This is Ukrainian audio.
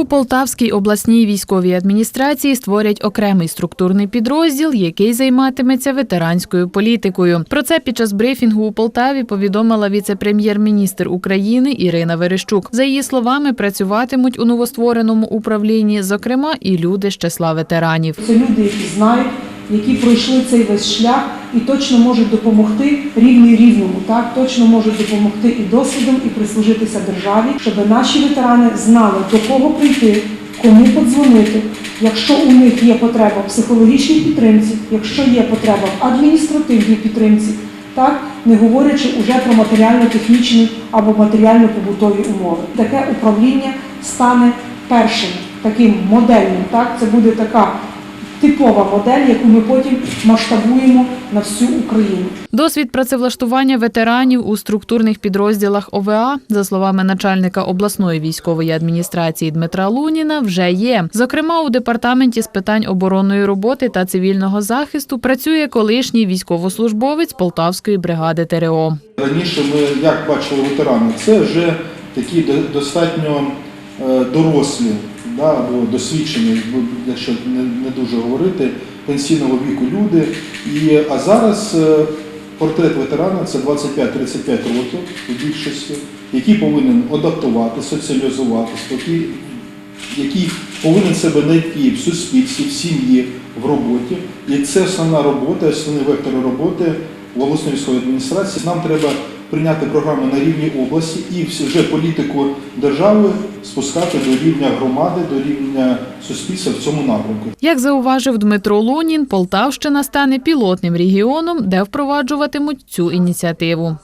У Полтавській обласній військовій адміністрації створять окремий структурний підрозділ, який займатиметься ветеранською політикою. Про це під час брифінгу у Полтаві повідомила віце-прем'єр-міністр України Ірина Верещук. За її словами, працюватимуть у новоствореному управлінні, зокрема, і люди з числа ветеранів. Це люди, які знають, які пройшли цей весь шлях і точно можуть допомогти рівний рівному, так точно можуть допомогти і досвідом, і прислужитися державі, щоб наші ветерани знали до кого прийти, кому подзвонити. Якщо у них є потреба в психологічній підтримці, якщо є потреба в адміністративній підтримці, так не говорячи уже про матеріально-технічні або матеріально-побутові умови. Таке управління стане першим таким модельним. Так, це буде така типова модель, яку ми потім масштабуємо на всю Україну. Досвід працевлаштування ветеранів у структурних підрозділах ОВА, за словами начальника обласної військової адміністрації Дмитра Луніна, вже є. Зокрема, у департаменті з питань оборонної роботи та цивільного захисту працює колишній військовослужбовець Полтавської бригади ТРО. Раніше ми як бачили ветерани, це вже такі до- достатньо е, дорослі да, або досвідчені, якщо не, не дуже говорити, пенсійного віку люди. І, а зараз е, портрет ветерана це 25-35 років у більшості, який повинен адаптувати, соціалізуватися, який, який повинен себе знайти в суспільстві, в сім'ї, в роботі. І це основна робота, основний вектор роботи в обласної військової адміністрації. Нам треба прийняти програму на рівні області і вже політику держави спускати до рівня громади, до рівня суспільства в цьому напрямку. Як зауважив Дмитро Лунін, Полтавщина стане пілотним регіоном, де впроваджуватимуть цю ініціативу.